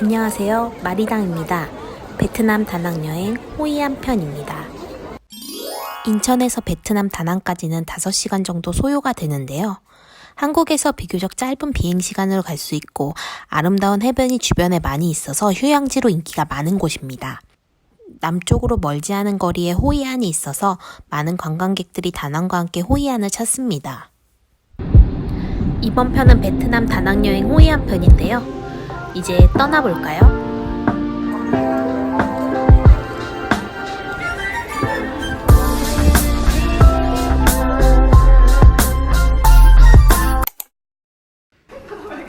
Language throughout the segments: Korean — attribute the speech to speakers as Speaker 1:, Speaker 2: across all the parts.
Speaker 1: 안녕하세요. 마리당입니다. 베트남 다낭 여행 호이안 편입니다. 인천에서 베트남 다낭까지는 5시간 정도 소요가 되는데요. 한국에서 비교적 짧은 비행 시간으로 갈 수 있고 아름다운 해변이 주변에 많이 있어서 휴양지로 인기가 많은 곳입니다. 남쪽으로 멀지 않은 거리에 호이안이 있어서 많은 관광객들이 다낭과 함께 호이안을 찾습니다. 이번 편은 베트남 다낭 여행 호이안 편인데요. 이제 떠나볼까요?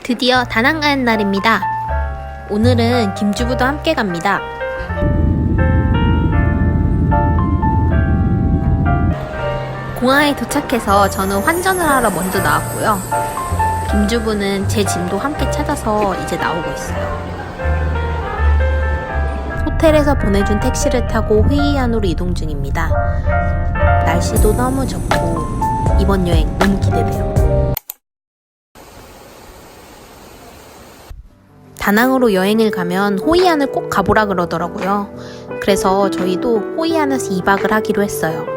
Speaker 1: 드디어 다낭 가는 날입니다. 오늘은 김주부도 함께 갑니다. 공항에 도착해서 저는 환전을 하러 먼저 나왔고요. 김주부는 제 짐도 함께 찾아서 이제 나오고 있어요. 호텔에서 보내준 택시를 타고 회의안으로 이동 중입니다. 날씨도 너무 좋고 이번 여행 너무 기대돼요. 다낭으로 여행을 가면 호이안을 꼭 가보라 그러더라고요. 그래서 저희도 호이안에서 2박을 하기로 했어요.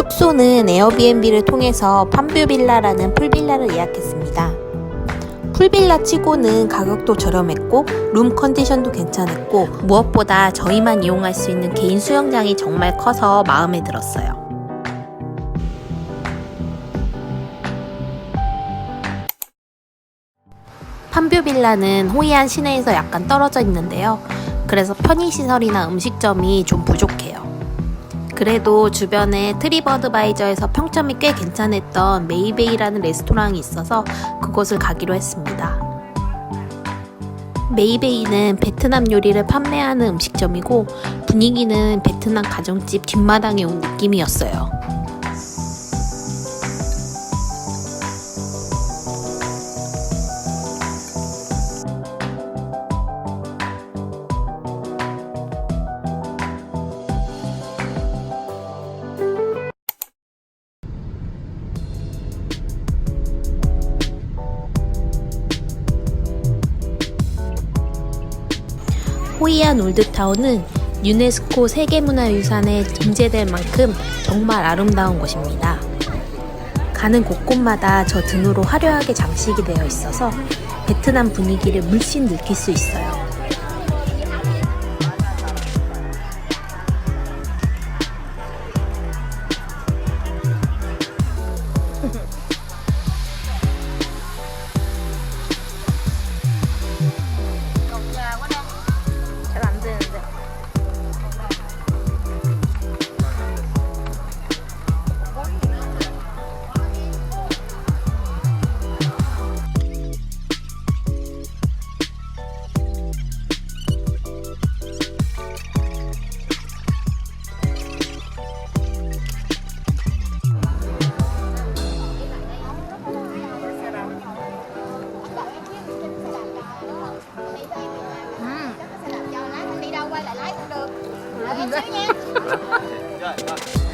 Speaker 1: 숙소는 에어비앤비를 통해서 팜뷰빌라라는 풀빌라를 예약했습니다. 풀빌라 치고는 가격도 저렴했고 룸 컨디션도 괜찮았고 무엇보다 저희만 이용할 수 있는 개인 수영장이 정말 커서 마음에 들었어요. 팜뷰빌라는 호이안 시내에서 약간 떨어져 있는데요. 그래서 편의시설이나 음식점이 좀 부족해요. 그래도 주변에 트리버드바이저에서 평점이 꽤 괜찮았던 메이베이라는 레스토랑이 있어서 그곳을 가기로 했습니다. 메이베이는 베트남 요리를 판매하는 음식점이고 분위기는 베트남 가정집 뒷마당에 온 느낌이었어요. 호이안 올드타운은 유네스코 세계문화유산에 등재될 만큼 정말 아름다운 곳입니다. 가는 곳곳마다 저 등으로 화려하게 장식이 되어 있어서 베트남 분위기를 물씬 느낄 수 있어요.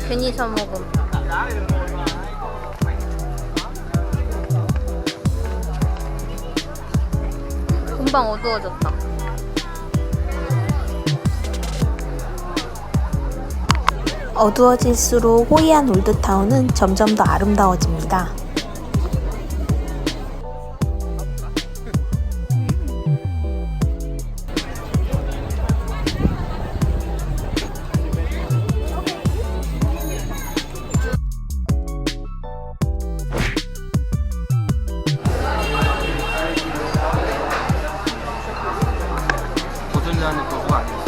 Speaker 1: 괜히 사 먹음. 금방 어두워졌다. 어두워질수록 호이안 올드타운은 점점 더 아름다워집니다.
Speaker 2: 보들려는 그거 아니었어?